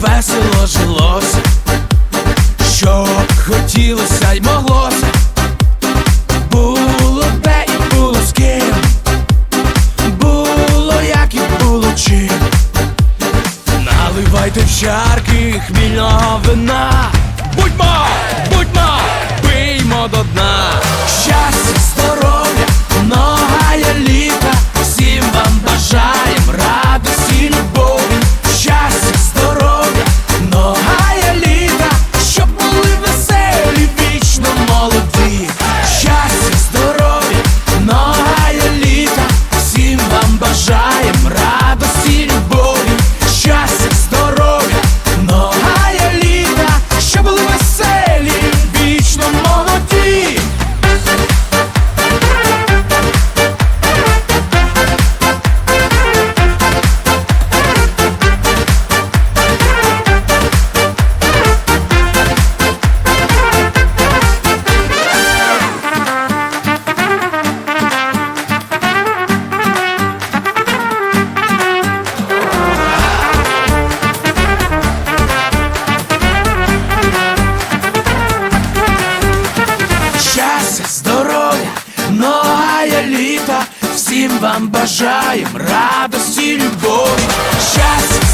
Весело жилося, щоб хотілося й моглося, було де і було з ким, було як і було чим. Наливайте в чарки хмільного вина. Будьмо, будьмо, бажаєм радості, вам бажаєм радості, любові. Щастя,